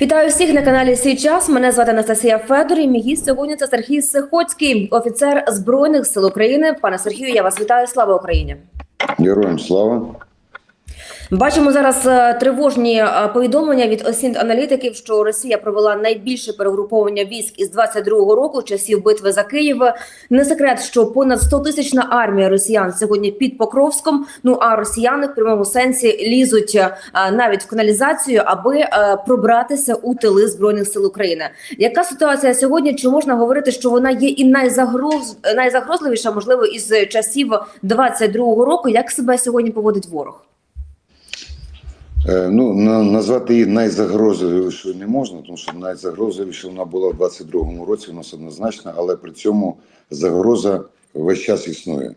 Вітаю всіх на каналі Сій час. Мене звати Анастасія Федор. І мій гість сьогодні це Сергій Сихоцький, офіцер збройних сил України. Пане Сергію, я вас вітаю. Слава Україні! Героям слава. Бачимо зараз е, тривожні е, повідомлення від осінт аналітиків, що Росія провела найбільше перегруповання військ із 22-го року, часів битви за Київ. Не секрет, що понад 100 тисячна армія росіян сьогодні під Покровськом. Ну а росіяни в прямому сенсі лізуть е, навіть в каналізацію, аби пробратися у тили збройних сил України. Яка ситуація сьогодні? Чи можна говорити, що вона є і найзагроз... найзагрозливіша, можливо, із часів 22-го року? Як себе сьогодні поводить ворог? Е, Ну, назвати її найзагрозливішою не можна, тому що найзагрозливіша вона була в 22-му році, у нас однозначно, але при цьому загроза весь час існує.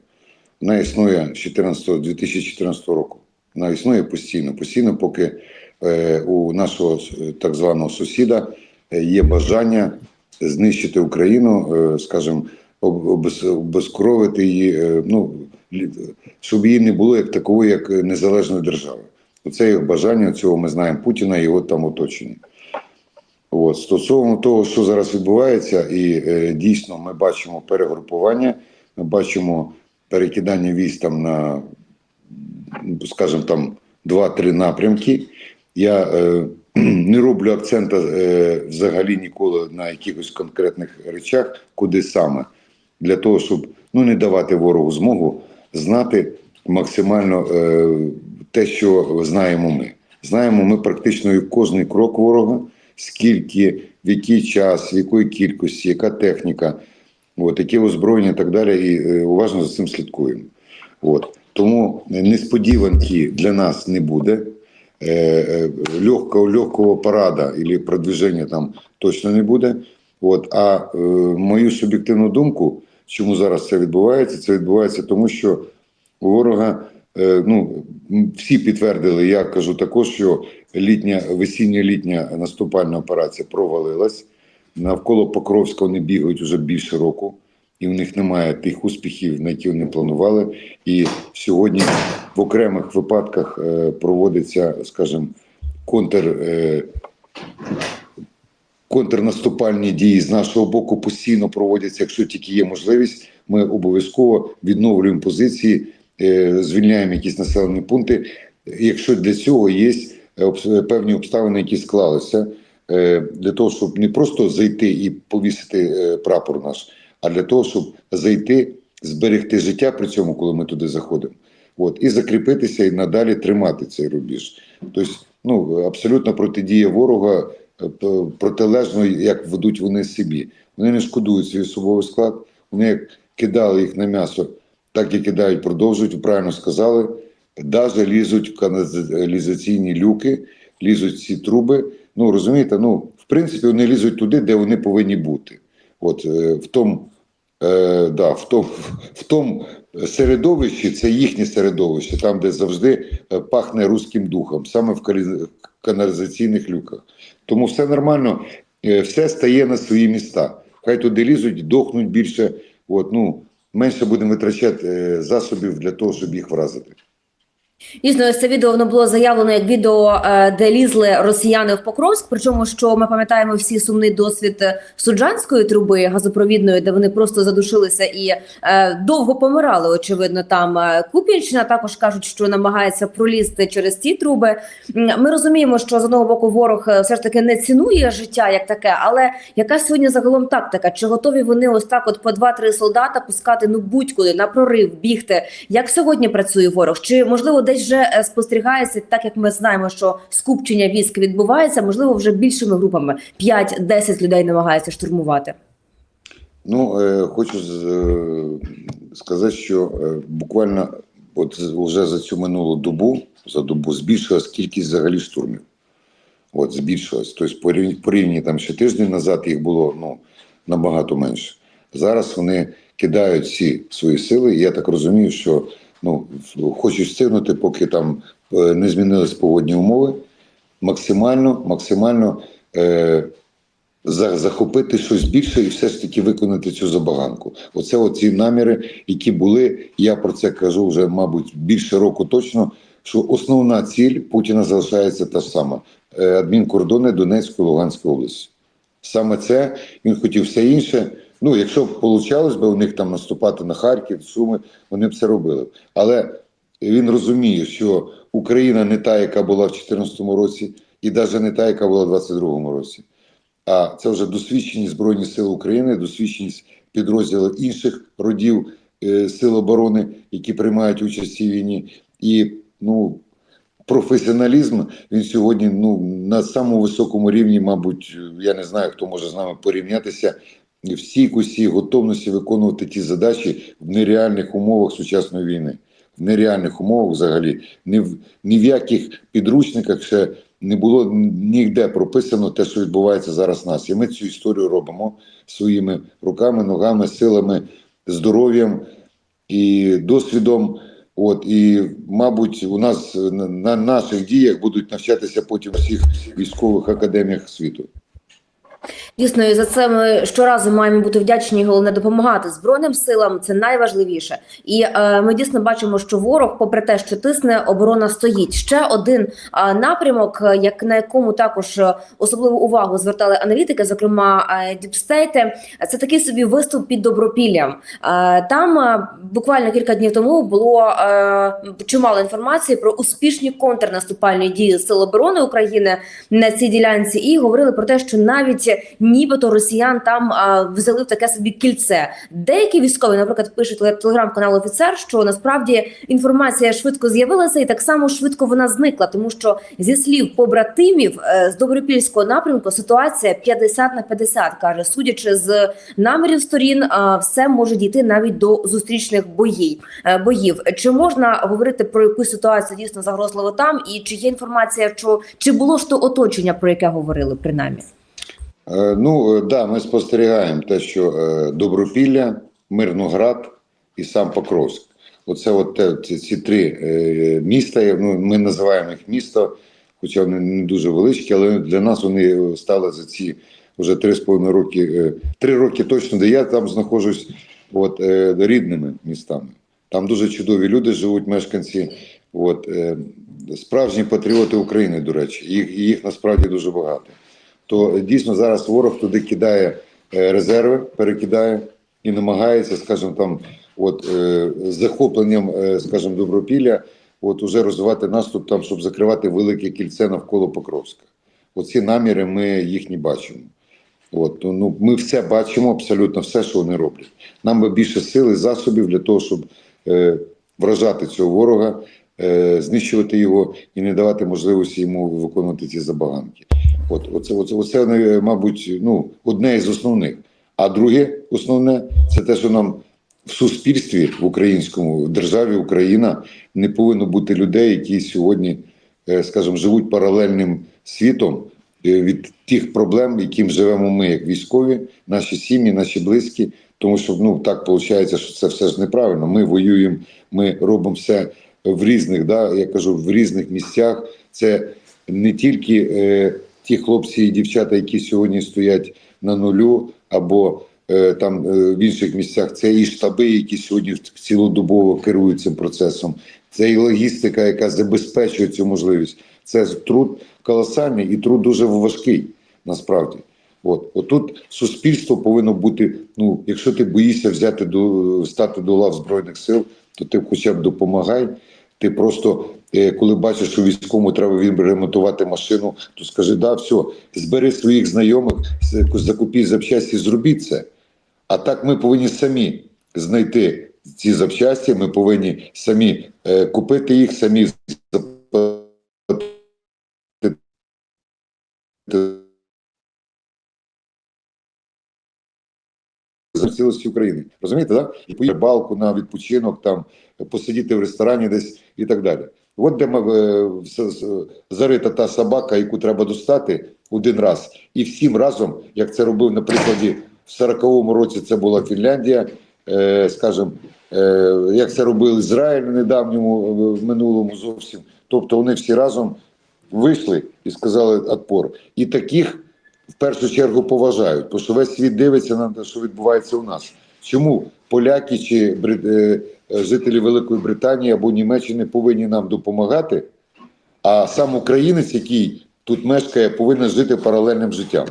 Вона існує з 14, 2014 року. Вона існує постійно, постійно, поки е, у нашого е, так званого сусіда є бажання знищити Україну, скажімо, обезкровити її, ну, щоб її не було як такової, як незалежної держави. Оце їх бажання, цього ми знаємо Путіна і його там оточення. От. Стосовно того, що зараз відбувається, і е, дійсно ми бачимо перегрупування, ми бачимо перекидання військ там на, скажімо, там 2-3 напрямки. Я е, не роблю акцента е, взагалі ніколи на якихось конкретних речах, куди саме, для того, щоб ну, не давати ворогу змогу знати максимально е, те, що знаємо ми. Знаємо ми практично кожний крок ворога, скільки, в який час, в якої кількості, яка техніка, от, яке озброєння і так далі, і е, уважно за цим слідкуємо. От. Тому несподіванки для нас не буде. Е, е, легкого, легкого парада или продвиження там точно не буде. От, а е, мою суб'єктивну думку, чому зараз це відбувається, це відбувається тому, що у ворога ну, всі підтвердили, я кажу також, що літня, весіння-літня наступальна операція провалилась. Навколо Покровська вони бігають уже більше року, і в них немає тих успіхів, на які вони планували. І сьогодні в окремих випадках е, проводиться, скажімо, контр. Е, Контрнаступальні дії з нашого боку постійно проводяться. Якщо тільки є можливість, ми обов'язково відновлюємо позиції, е, звільняємо якісь населені пункти. Якщо для цього є е, певні обставини, які склалися, е, для того, щоб не просто зайти і повісити е, прапор наш, а для того, щоб зайти, зберегти життя при цьому, коли ми туди заходимо. От, і закріпитися і надалі тримати цей рубіж. Тобто, ну, абсолютно протидія ворога е, протилежно, як ведуть вони собі. Вони не шкодують свій особовий склад, вони як кидали їх на м'ясо, так і кидають, продовжують, ви правильно сказали. Даже лізуть в каналізаційні люки, лізуть ці труби. Ну розумієте, ну в принципі вони лізуть туди, де вони повинні бути. От е, в тому, е, да, в тому, в тому середовищі, це їхнє середовище, там, де завжди е, пахне руським духом, саме в каналізаційних люках. Тому все нормально, е, все стає на свої міста. Хай туди лізуть, дохнуть більше. От, ну, менше будемо витрачати е, засобів для того, щоб їх вразити. Дійсно, це відео воно було заявлено як відео, е, де лізли росіяни в Покровськ. Причому, що ми пам'ятаємо всі сумний досвід е, суджанської труби газопровідної, де вони просто задушилися і е, довго помирали. Очевидно, там Куп'янщина також кажуть, що намагається пролізти через ці труби. Ми розуміємо, що з одного боку ворог все ж таки не цінує життя як таке, але яка сьогодні загалом тактика? Чи готові вони ось так, от по два-три солдата пускати ну будь-куди на прорив, бігти? Як сьогодні працює ворог? Чи можливо десь вже е, спостерігається, так як ми знаємо, що скупчення військ відбувається, можливо, вже більшими групами 5-10 людей намагаються штурмувати? Ну, е, хочу з- е, сказати, що е, буквально от вже за цю минулу добу, за добу збільшилась кількість взагалі штурмів. От, збільшилась. Тобто порівняно порівняно там ще тиждень назад їх було ну, набагато менше. Зараз вони кидають всі свої сили, і я так розумію, що ну, хочуть встигнути, поки там е, не змінились погодні умови, максимально, максимально е, захопити щось більше і все ж таки виконати цю забаганку. Оце оці наміри, які були. Я про це кажу вже, мабуть, більше року точно. що основна ціль Путіна залишається та сама: Е, адмінкордони Донецької Луганської області. Саме це він хотів все інше. Ну, якщо б получалось у них там наступати на Харків, Суми, вони б це робили. Але він розуміє, що Україна не та, яка була в 2014 році, і навіть не та, яка була в 2022 році. А це вже досвідчені Збройні Сили України, досвідченість підрозділів інших родів е, Сил оборони, які приймають участь в цій війні. І ну, професіоналізм він сьогодні ну, на самому високому рівні, мабуть, я не знаю, хто може з нами порівнятися в стійкості, готовності виконувати ті задачі в нереальних умовах сучасної війни. В нереальних умовах взагалі ні в, ні в яких підручниках ще не було ніде прописано те, що відбувається зараз в нас. І ми цю історію робимо своїми руками, ногами, силами, здоров'ям і досвідом. От і, мабуть, у нас на, на наших діях будуть навчатися потім всіх військових академіях світу. Дійсно, і за це ми щоразу маємо бути вдячні, головне допомагати збройним силам. Це найважливіше. І е, ми дійсно бачимо, що ворог, попри те, що тисне, оборона стоїть. Ще один е, напрямок, е, як на якому також е, особливу увагу звертали аналітики, зокрема е. Це такий собі виступ під добропіллям. Е, там е, буквально кілька днів тому було е, чимало інформації про успішні контрнаступальні дії Сил оборони України на цій ділянці, і говорили про те, що навіть нібито росіян там а, взяли в таке собі кільце. Деякі військові, наприклад, пишуть телеграм-канал офіцер, що насправді інформація швидко з'явилася, і так само швидко вона зникла, тому що зі слів побратимів е, з добропільського напрямку ситуація 50 на 50, каже, судячи з намірів сторін, все може дійти навіть до зустрічних боїв. е, Боїв чи можна говорити про якусь ситуацію дійсно загрозливо там, і чи є інформація, що чи було ж то оточення, про яке говорили принаймні? Е, Ну е, да, ми спостерігаємо те, що е, Добропілля, Мирноград і сам Покровськ. Оце от те, ці, три міста. Ну, ми називаємо їх місто, хоча вони не дуже величкі, але для нас вони стали за ці вже три з половиною роки, три роки точно, де я там знаходжусь, от рідними містами. Там дуже чудові люди живуть, мешканці. От справжні патріоти України, до речі, їх, їх насправді дуже багато то дійсно зараз ворог туди кидає е, резерви, перекидає і намагається, скажімо, там, от е, з захопленням, е, скажімо, добропілля, от уже розвивати наступ там, щоб закривати велике кільце навколо Покровська. Оці наміри ми їх не бачимо. От, ну, ми все бачимо, абсолютно все, що вони роблять. Нам би більше сил і засобів для того, щоб е, вражати цього ворога, е, знищувати його і не давати можливості йому виконувати ці забаганки. От, оце, оце, оце, е, мабуть, ну, одне із основних. А друге основне це те, що нам в суспільстві в українському в державі Україна не повинно бути людей, які сьогодні, е, скажімо, живуть паралельним світом е, від тих проблем, яким живемо ми, як військові, наші сім'ї, наші близькі. Тому що ну так виходить, що це все ж неправильно. Ми воюємо, ми робимо все в різних, да, я кажу, в різних місцях. Це не тільки ті хлопці і дівчата, які сьогодні стоять на нулю, або е, там е, в інших місцях, це і штаби, які сьогодні цілодобово керують цим процесом. Це і логістика, яка забезпечує цю можливість. Це труд колосальний і труд дуже важкий насправді. От отут суспільство повинно бути. Ну, якщо ти боїшся взяти до стати до лав збройних сил, то ти хоча б допомагай. Ти просто е, коли бачиш, що військовому треба відремонтувати машину, то скажи, да, все, збери своїх знайомих, закупіть запчасті, зробіть це. А так ми повинні самі знайти ці запчасті. Ми повинні самі е, купити їх, самі заплатити за цілості України. Розумієте, так? І поїхати балку на відпочинок, там посидіти в ресторані десь і так далі. От де е, зарита та собака, яку треба достати один раз, і всім разом, як це робив на прикладі в 40-му році, це була Фінляндія, е, скажімо, е, як це робив Ізраїль в недавньому в минулому зовсім. Тобто вони всі разом вийшли і сказали отпор. І таких в першу чергу поважають, тому що весь світ дивиться на те, що відбувається у нас. Чому поляки чи е, е, жителі Великої Британії або Німеччини повинні нам допомагати, а сам українець, який тут мешкає, повинен жити паралельним життям.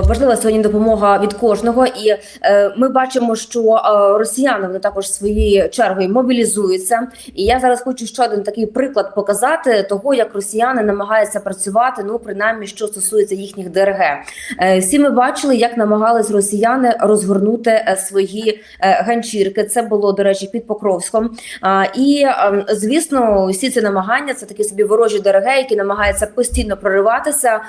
Важлива сьогодні допомога від кожного, і е, ми бачимо, що е, росіяни вони також своєю чергою мобілізуються. І я зараз хочу ще один такий приклад показати того, як росіяни намагаються працювати. Ну принаймні, що стосується їхніх ДРГ. Е, всі ми бачили, як намагались росіяни розгорнути е, свої е, ганчірки. Це було до речі під Покровськом. А, і е, звісно, всі ці намагання це такі собі ворожі ДРГ, які намагаються постійно прориватися.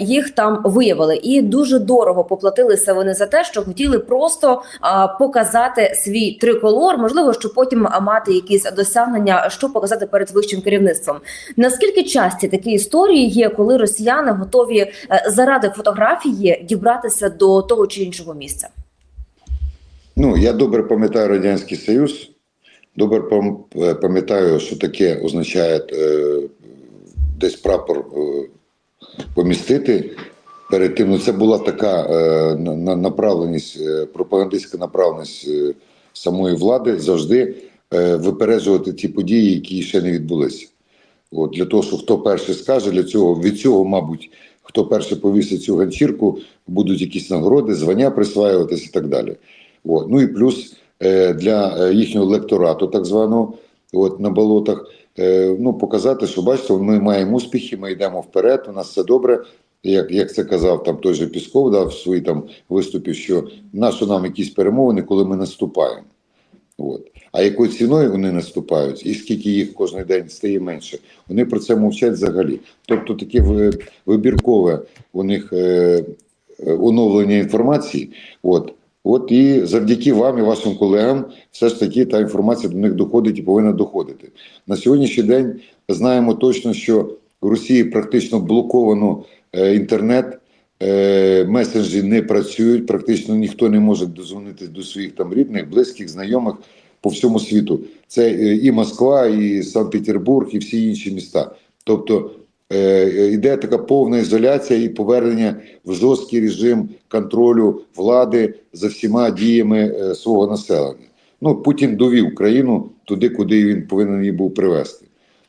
Їх там виявили, і дуже дорого поплатилися вони за те, що хотіли просто а, показати свій триколор. Можливо, щоб потім мати якісь досягнення, що показати перед вищим керівництвом. Наскільки часті такі історії є, коли росіяни готові е, заради фотографії дібратися до того чи іншого місця? Ну, я добре пам'ятаю Радянський Союз, добре е, пам'ятаю, що таке означає е, десь прапор е, помістити. Перед тим ну, це була така е, на- на- направленість, е, пропагандистська направленість е, самої влади завжди е, випереджувати ті події, які ще не відбулися. От, для того, що хто перший скаже, для цього від цього, мабуть, хто перший повісить цю ганчірку, будуть якісь нагороди, звання присваюватись і так далі. От. Ну і плюс е, для е, їхнього лекторату, так званого, от, на болотах, е, ну, показати, що бачите, ми маємо успіхи, ми йдемо вперед, у нас все добре. Як, як це казав там той же Пісков да, в своїй там виступі, що нащо нам якісь перемовини, коли ми наступаємо. От. А якою ціною вони наступають, і скільки їх кожен день стає менше, вони про це мовчать взагалі. Тобто таке вибіркове у них е, е, оновлення інформації. От. От і завдяки вам і вашим колегам, все ж таки та інформація до них доходить і повинна доходити. На сьогоднішній день знаємо точно, що в Росії практично блоковано інтернет, е, месенджі не працюють, практично ніхто не може дозвонитися до своїх там рідних, близьких, знайомих по всьому світу. Це е, і Москва, і Санкт-Петербург, і всі інші міста. Тобто е, йде така повна ізоляція і повернення в жорсткий режим контролю влади за всіма діями е, свого населення. Ну, Путін довів країну туди, куди він повинен її був привести.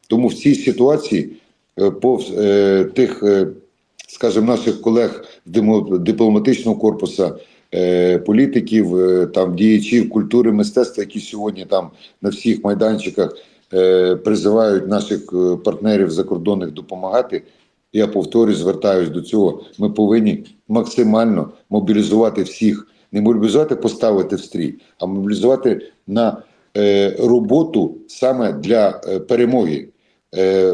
Тому в цій ситуації е, е, тих, е, скажімо, наших колег дипломатичного корпусу, е, політиків, е, там діячів культури, мистецтва, які сьогодні там на всіх майданчиках е, призивають наших партнерів закордонних допомагати. Я повторюю, звертаюсь до цього. Ми повинні максимально мобілізувати всіх, не мобілізувати, поставити в стрій, а мобілізувати на роботу саме для перемоги,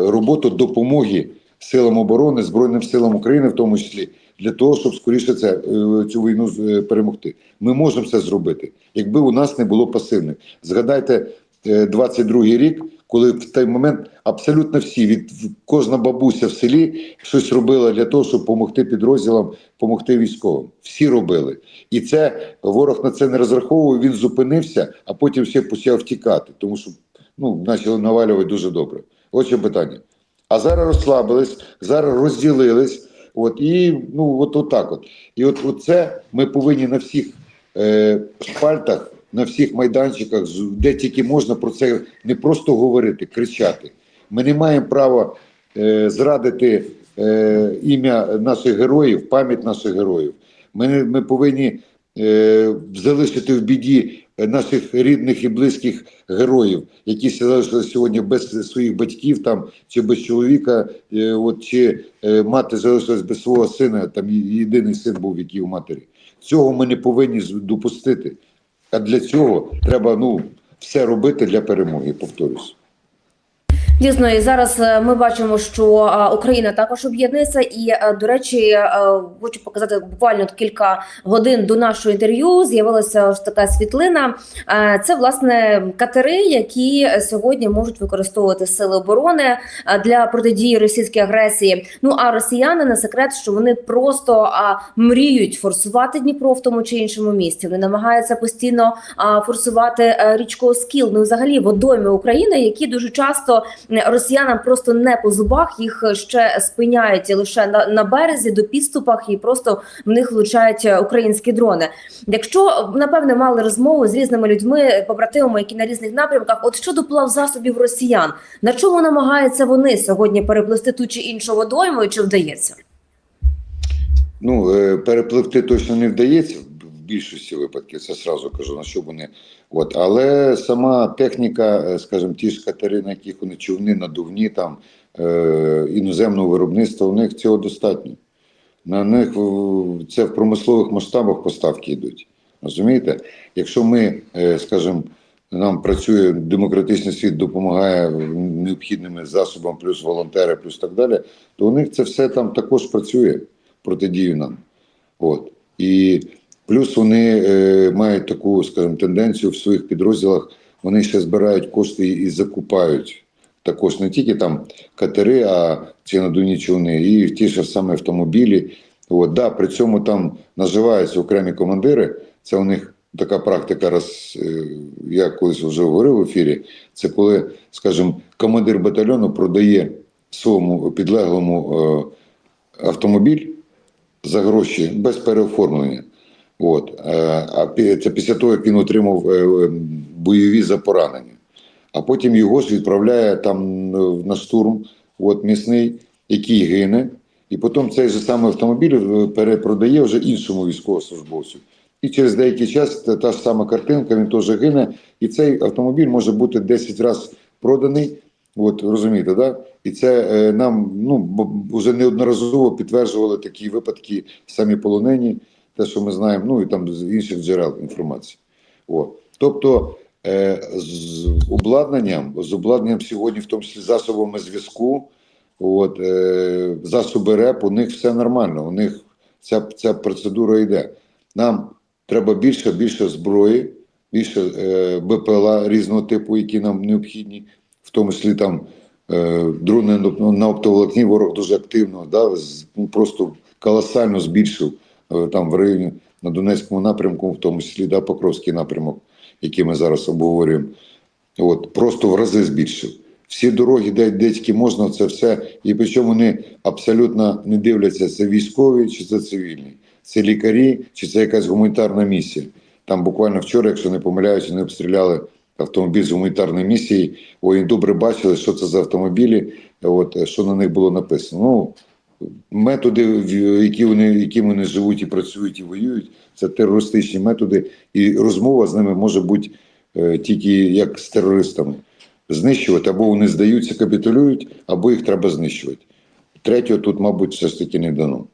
роботу допомоги силам оборони, Збройним силам України, в тому числі, для того, щоб скоріше це, е, цю війну е, перемогти. Ми можемо це зробити, якби у нас не було пасивних. Згадайте е, 22-й рік, коли в той момент абсолютно всі, від кожна бабуся в селі щось робила для того, щоб допомогти підрозділам, допомогти військовим. Всі робили. І це ворог на це не розраховував, він зупинився, а потім ще почав втікати, тому що ну, почали навалювати дуже добре. Ось що питання. А зараз розслабились, зараз розділились. От і ну от, от так от. І от, от це ми повинні на всіх е, шпальтах, на всіх майданчиках, де тільки можна про це не просто говорити, кричати. Ми не маємо права е, зрадити е, ім'я наших героїв, пам'ять наших героїв. Ми, ми повинні е, залишити в біді наших рідних і близьких героїв, які сьогодні без своїх батьків там чи без чоловіка, е, от чи е, мати залишилась без свого сина. Там єдиний син був, який у матері. Цього ми не повинні допустити. А для цього треба ну все робити для перемоги. Повторюсь. Дійсно, і зараз е, ми бачимо, що е, Україна також об'єднується. І е, до речі, хочу показати буквально кілька годин до нашого інтерв'ю. З'явилася ось така світлина. Це власне катери, які сьогодні можуть використовувати сили оборони для протидії російській агресії. Ну а росіяни не секрет, що вони просто мріють форсувати Дніпро в тому чи іншому місці. Вони намагаються постійно форсувати річку Оскіл. Ну взагалі водойми України, які дуже часто росіянам просто не по зубах, їх ще спиняють лише на, на березі до підступах, і просто в них влучають е, українські дрони. Якщо напевне мали розмову з різними людьми, побратимами, які на різних напрямках, от щодо плав засобів росіян, на чому намагаються вони сьогодні переплести ту чи іншу водойму, і чи вдається? Ну, е, перепливти точно не вдається більшості випадків, це сразу кажу, на що вони. От. Але сама техніка, е, скажімо, ті ж катери, на яких вони човни, надувні, там, е, іноземного виробництва, у них цього достатньо. На них це в промислових масштабах поставки йдуть. Розумієте? Якщо ми, е, скажімо, нам працює демократичний світ, допомагає необхідними засобами, плюс волонтери, плюс так далі, то у них це все там також працює протидію нам. От. І плюс вони е, мають таку, скажімо, тенденцію в своїх підрозділах, вони ще збирають кошти і закупають також не тільки там катери, а ці надувні човни, і ті ж саме автомобілі. От, да, при цьому там наживаються окремі командири. Це у них така практика, раз е, я колись вже говорив в ефірі. Це коли, скажімо, командир батальйону продає своєму підлеглому е, автомобіль за гроші без переоформлення. От. Е, А це після того, як він отримав е, е, бойові за поранення. А потім його ж відправляє там на штурм, от місний, який гине, і потім цей же самий автомобіль перепродає вже іншому військовослужбовцю. І через деякий час та, ж сама картинка, він теж гине, і цей автомобіль може бути 10 разів проданий. От розумієте, да? І це е, нам ну вже неодноразово підтверджували такі випадки самі полонені, те, що ми знаємо, ну і там з інших джерел інформації. От. Тобто е, з обладнанням, з обладнанням сьогодні, в тому числі засобами зв'язку, от, е, засоби РЕП, у них все нормально. У них ця, ця процедура йде. Нам треба більше, більше зброї, більше е, БПЛА різного типу, які нам необхідні, в тому числі там е, дрони на- оптоволокні ворог дуже активно, да, ну, просто колосально збільшив там в районі на Донецькому напрямку, в тому числі да, Покровський напрямок, який ми зараз обговорюємо. От, просто в рази збільшив. Всі дороги, де, де тільки можна, це все. І причому вони абсолютно не дивляться, це військові чи це цивільні, це лікарі, чи це якась гуманітарна місія. Там буквально вчора, якщо не помиляюся, не обстріляли автомобіль з гуманітарної місії. Ой, добре бачили, що це за автомобілі, от, що на них було написано. Ну, методи, в- які вони, якими вони живуть і працюють і воюють, це терористичні методи, і розмова з ними може бути е, тільки як з терористами. Знищувати або вони здаються, капітулюють, або їх треба знищувати. Третього тут, мабуть, все ж таки не дано.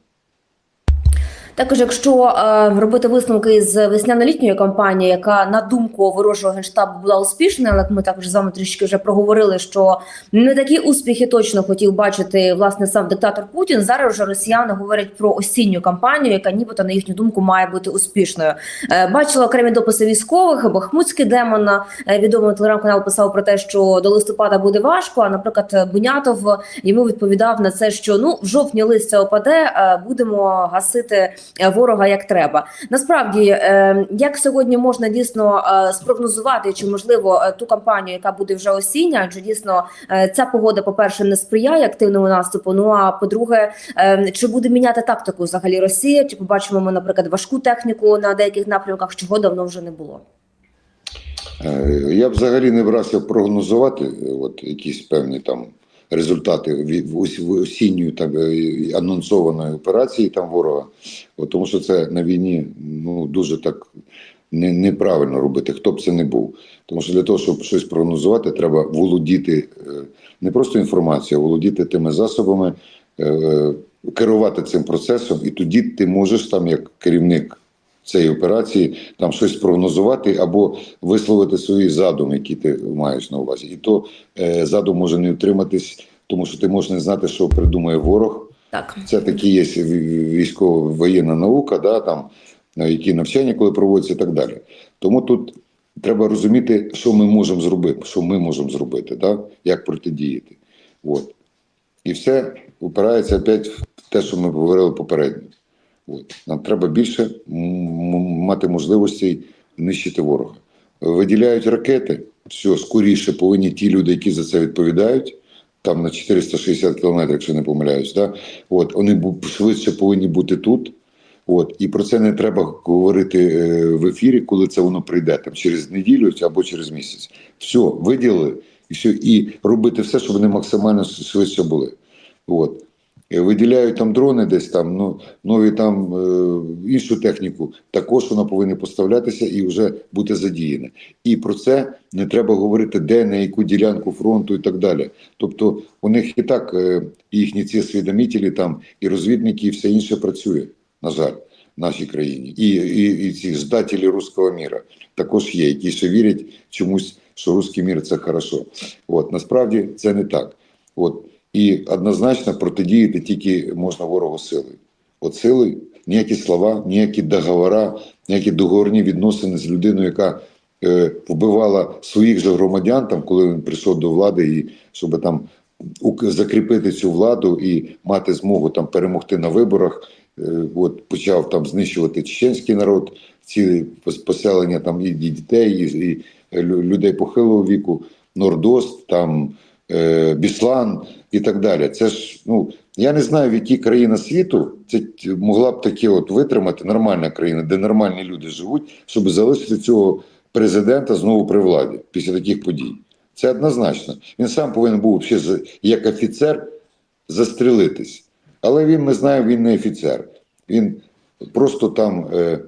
Також, якщо е, робити висновки з весняно-літньої кампанії, яка на думку ворожого генштабу була успішною, але ми також з вами трішки вже проговорили, що не такі успіхи точно хотів бачити власне сам диктатор Путін. Зараз вже росіяни говорять про осінню кампанію, яка нібито на їхню думку має бути успішною. Е, бачила окремі дописи військових. Бахмутський демон е, відомий телеграм-канал писав про те, що до листопада буде важко. А наприклад, Бунятов йому відповідав на це, що ну в жовтні листя опаде, е, будемо гасити ворога як треба. Насправді, е, як сьогодні можна дійсно е, спрогнозувати, чи можливо е, ту кампанію, яка буде вже осіння, адже дійсно е, ця погода, по перше, не сприяє активному наступу. Ну а по-друге, е, чи буде міняти тактику взагалі Росія? Чи побачимо ми, наприклад, важку техніку на деяких напрямках, чого давно вже не було? Е, Я б взагалі не брався прогнозувати е, от, якісь певні там результати в осінньої так, е, анонсованої операції там ворога, от, тому що це на війні ну, дуже так не, неправильно робити, хто б це не був. Тому що для того, щоб щось прогнозувати, треба володіти е, не просто інформацією, а володіти тими засобами, е, керувати цим процесом, і тоді ти можеш там, як керівник цієї операції, там щось прогнозувати або висловити свої задуми, які ти маєш на увазі. І то е, задум може не утриматись, тому що ти можеш не знати, що придумає ворог. Так. Це такі є військово-воєнна наука, да, там, е, які навчання, коли проводяться і так далі. Тому тут треба розуміти, що ми можемо зробити, що ми можемо зробити, да, як протидіяти. От. І все опирається опять в те, що ми говорили попередньо. От. Нам треба більше мати можливості нищити ворога. Виділяють ракети, все, скоріше повинні ті люди, які за це відповідають, там на 460 кілометрів, якщо не помиляюсь. Да? От, вони швидше повинні бути тут. От, і про це не треба говорити е, в ефірі, коли це воно прийде там через неділю або через місяць. Все, виділили і все, і робити все, щоб вони максимально швидше були. От. Е, Виділяють там дрони десь там, ну, нові там е, іншу техніку. Також вона повинна поставлятися і вже бути задіяна. І про це не треба говорити, де на яку ділянку фронту і так далі. Тобто у них і так е, їхні ці освідомителі там і розвідники, і все інше працює, на жаль, в нашій країні. І, і, і ці ждателі руського міра також є, які ще вірять чомусь, що руський мір це хорошо. От насправді це не так. От і однозначно протидіяти тільки можна ворогу силою. От силою ніякі слова, ніякі договори, ніякі договорні відносини з людиною, яка е, вбивала своїх же громадян, там, коли він прийшов до влади, і щоб там закріпити цю владу і мати змогу там перемогти на виборах. Е, от почав там знищувати чеченський народ, ці поселення там і дітей, і, і лю- людей похилого віку, Нордост, там е, Біслан і так далі. Це ж ну я не знаю, в якій країна світу це могла б таке от витримати нормальна країна, де нормальні люди живуть, щоб залишити цього президента знову при владі після таких подій. Це однозначно. Він сам повинен був ще як офіцер застрелитись. Але він, ми знаємо, він не офіцер. Він просто там. Е,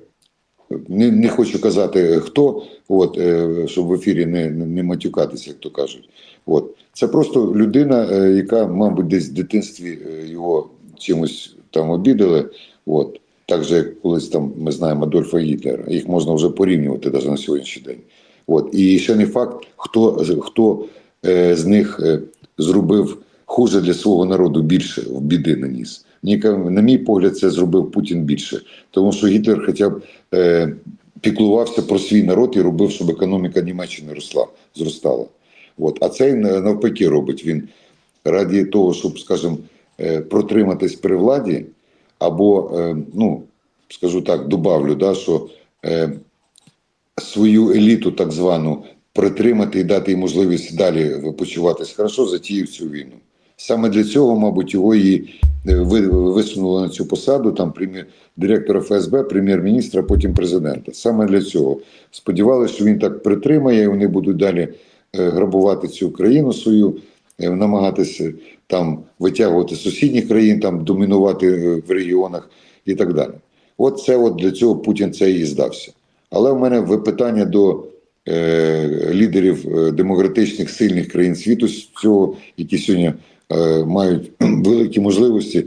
не, не хочу казати хто, от, е, щоб в ефірі не, не, матюкатися, як то кажуть. От. Це просто людина, е, яка, мабуть, десь в дитинстві е, його чимось там обідали. От. Так же, як колись там ми знаємо Адольфа Гітлера. Їх можна вже порівнювати навіть на сьогоднішній день. От. І ще не факт, хто, хто з них зробив хуже для свого народу більше в біди наніс. На мій погляд, це зробив Путін більше, тому що Гітлер хоча б е, піклувався про свій народ і робив, щоб економіка Німеччини росла, зростала. От. А цей навпаки робить він раді того, щоб, скажімо, е, протриматись при владі, або, е, ну, скажу так, добавлю, да, що е, свою еліту, так звану, притримати і дати їй можливість далі почуватись хорошо, затіяв цю війну. Саме для цього, мабуть, його і е, висунули на цю посаду там директора ФСБ, прем'єр-міністра, потім президента. Саме для цього сподівалися, що він так притримає, і вони будуть далі е, грабувати цю країну свою, е, намагатися там витягувати сусідніх країн, там домінувати в регіонах і так далі. От це от для цього Путін це і здався. Але в мене питання до е, лідерів демократичних сильних країн світу, з цього, які сьогодні мають великі можливості.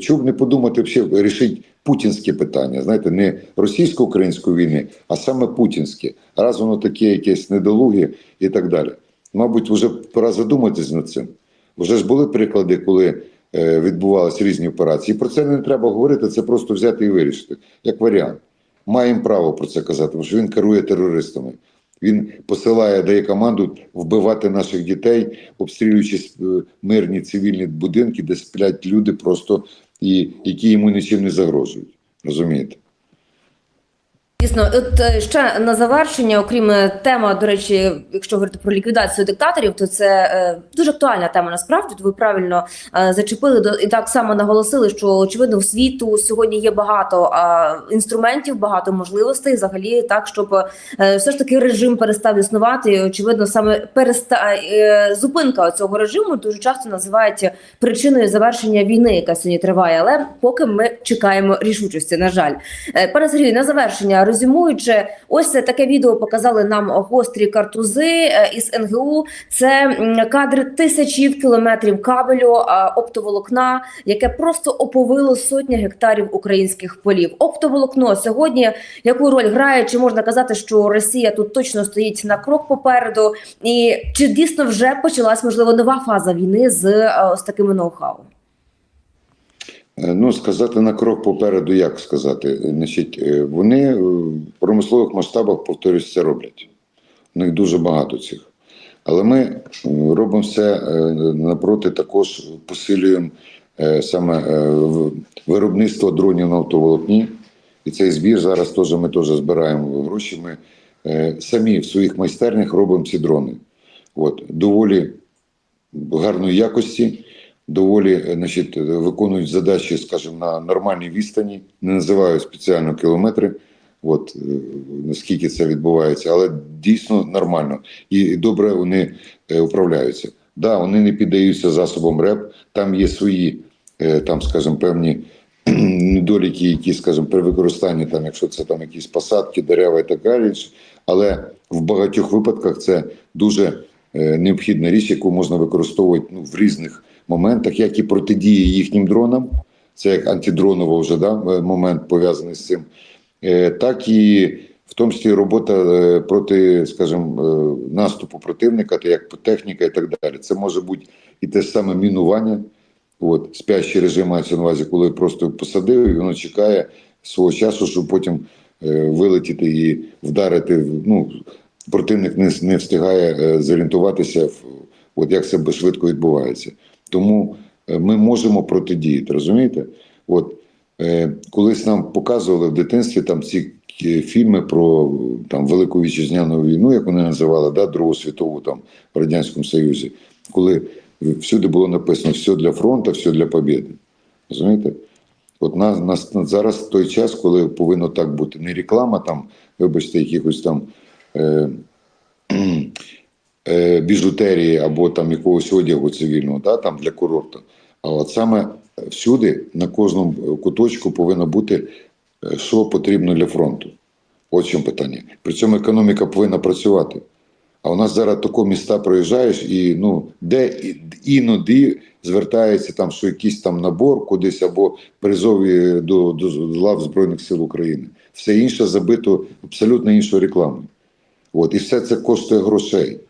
Чого б не подумати взагалі рішити путінське питання, знаєте, не російсько-української війни, а саме путінське. Раз воно таке якесь недолуге і так далі. Мабуть, вже пора задуматись над цим. Вже ж були приклади, коли е, відбувалися різні операції. Про це не треба говорити, це просто взяти і вирішити, як варіант. Маємо право про це казати, тому що він керує терористами. Він посилає, дає команду вбивати наших дітей, обстрілюючи е, мирні цивільні будинки, де сплять люди, просто і які йому нічим не загрожують. Розумієте? Дійсно, от е, ще на завершення, окрім е, тема, до речі, якщо говорити про ліквідацію диктаторів, то це е, дуже актуальна тема. Насправді ви правильно зачепили до і так само наголосили, що очевидно в світу сьогодні є багато інструментів, багато можливостей, взагалі так, щоб все ж таки режим перестав існувати. І, очевидно, саме переста зупинка цього режиму дуже часто називають причиною завершення війни, яка сьогодні триває. Але поки ми чекаємо рішучості, на жаль, пане Сергію, на завершення резюмуючи, ось таке відео показали нам гострі картузи е, із НГУ. Це кадри тисячів кілометрів кабелю оптоволокна, яке просто оповило сотні гектарів українських полів. Оптоволокно сьогодні яку роль грає? Чи можна казати, що Росія тут точно стоїть на крок попереду? І чи дійсно вже почалась можливо нова фаза війни з е, ось такими ноу-хау? Е, Ну, сказати на крок попереду, як сказати, значить, е, вони е, в промислових масштабах, повторюсь, це роблять. У них дуже багато цих. Але ми робимо все напроти, також посилюємо саме виробництво дронів на автоволокні. І цей збір зараз теж ми теж збираємо гроші. Ми самі в своїх майстернях робимо ці дрони. От, доволі гарної якості, доволі е, значить, е, виконують задачі, скажімо, на нормальній відстані, не називаю спеціально кілометри. От е, наскільки це відбувається, але дійсно нормально і добре вони управляються. Да, вони не піддаються засобам РЕП, там є свої, там, скажімо, певні недоліки, які, скажімо, при використанні, там, якщо це там якісь посадки, дерева і так далі. Але в багатьох випадках це дуже необхідна річ, яку можна використовувати ну, в різних моментах, як і протидії їхнім дронам, це як антидронова вже да, е, момент пов'язаний з цим, е, так і в тому числі робота е, проти, скажімо, наступу противника, та як техніка і так далі. Це може бути і те саме мінування. От, спящий режим мається на увазі, коли просто посадив, і воно чекає свого часу, щоб потім е, вилетіти і вдарити. Ну, противник не, не встигає е, зорієнтуватися, от як це швидко відбувається. Тому е, ми можемо протидіяти, розумієте? От, е, колись нам показували в дитинстві там ці е, фільми про там, Велику Вітчизняну війну, як вони називали, да, Другу світову там, в Радянському Союзі, коли всюди було написано все для фронту, все для побєди. Розумієте? От на, на, на зараз той час, коли повинно так бути. Не реклама там, вибачте, якихось там е, біжутерії або там якогось одягу цивільного, да, там для курорту. А от саме всюди, на кожному куточку повинно бути, е, що потрібно для фронту. В чому питання. При цьому економіка повинна працювати. А у нас зараз тако міста проїжджаєш, і ну де іноді звертається там, що якийсь там набор кудись або призові до, до лав Збройних сил України. Все інше забито абсолютно іншою рекламою. От, і все це коштує грошей.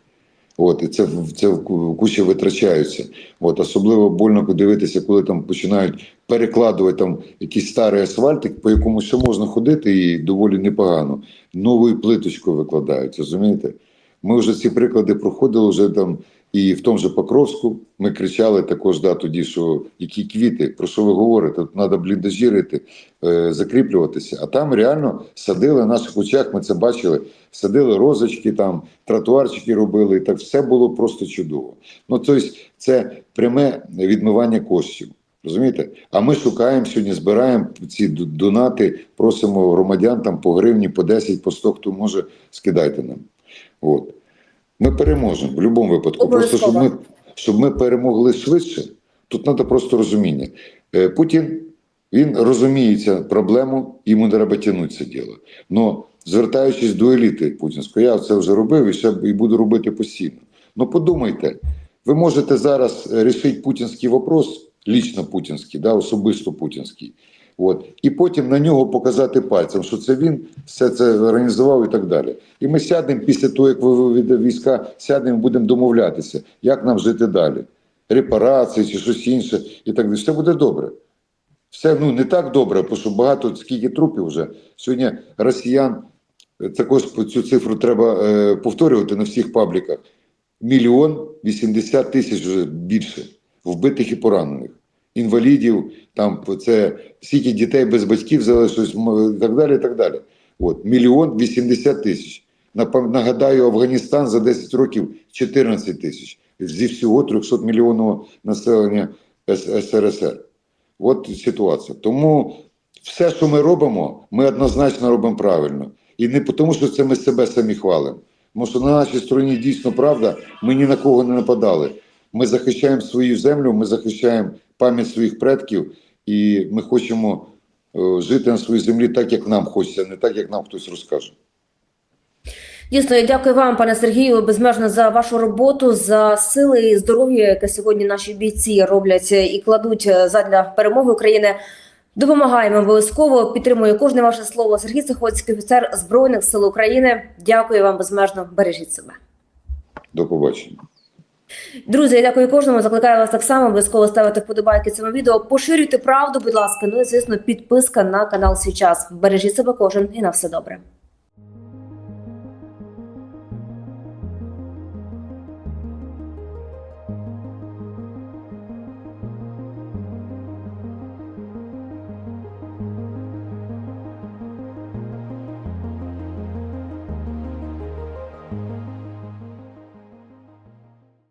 От, і це, в- це куча витрачаються. От, особливо больно подивитися, коли там починають перекладувати там якийсь старий асфальтик, по якому ще можна ходити і доволі непогано. Новою плиточкою викладають, розумієте? Ми вже ці приклади проходили вже там і в тому же Покровську. Ми кричали також да, тоді, що які квіти, про що ви говорите? Тут треба бліндажірити, е, закріплюватися. А там реально садили на наших очах, ми це бачили. Садили розочки, там тротуарчики робили, і так все було просто чудово. Ну тобто, це пряме відмивання коштів. Розумієте? А ми шукаємо сьогодні, збираємо ці донати, просимо громадян там по гривні, по 10, по 100, хто може, скидайте нам. От. Ми переможемо в будь-якому випадку. Просто щоб ми, щоб ми перемогли швидше, тут треба просто розуміння. Е, Путін він розуміється проблему, йому треба тягнути це діло. Но звертаючись до еліти путінської, я це вже робив і ще і буду робити постійно. Ну подумайте, ви можете зараз рішити путінський вопрос, лічно путінський, да, особисто путінський. От. І потім на нього показати пальцем, що це він все це організував і так далі. І ми сядемо після того, як ви війська, сядемо, будемо домовлятися, як нам жити далі. Репарації чи щось інше, і так далі. Все буде добре. Все ну не так добре, бо що багато скільки трупів вже. Сьогодні росіян е, також цю цифру треба е, повторювати на всіх пабліках. Мільйон вісімдесят тисяч вже більше вбитих і поранених інвалідів, там це скільки дітей без батьків залишилось і так далі. і так далі. От мільйон вісімдесят тисяч. Нагадаю, Афганістан за 10 років 14 тисяч зі всього 300 мільйонного населення СРСР. От ситуація. Тому все, що ми робимо, ми однозначно робимо правильно. І не тому, що це ми себе самі хвалимо. Тому що на нашій стороні дійсно правда, ми ні на кого не нападали. Ми захищаємо свою землю, ми захищаємо пам'ять своїх предків, і ми хочемо е, жити на своїй землі так, як нам хочеться, не так, як нам хтось розкаже. Дійсно, я дякую вам, пане Сергію, безмежно за вашу роботу, за сили і здоров'я, яке сьогодні наші бійці роблять і кладуть задля перемоги України. Допомагаємо обов'язково. Підтримую кожне ваше слово. Сергій Сихоцький, офіцер збройних сил України. Дякую вам безмежно. Бережіть себе. До побачення. Друзі, я дякую кожному. Закликаю вас так само обов'язково ставити вподобайки цьому відео. Поширюйте правду, будь ласка. Ну і звісно, підписка на канал свій час. Бережіть себе кожен і на все добре.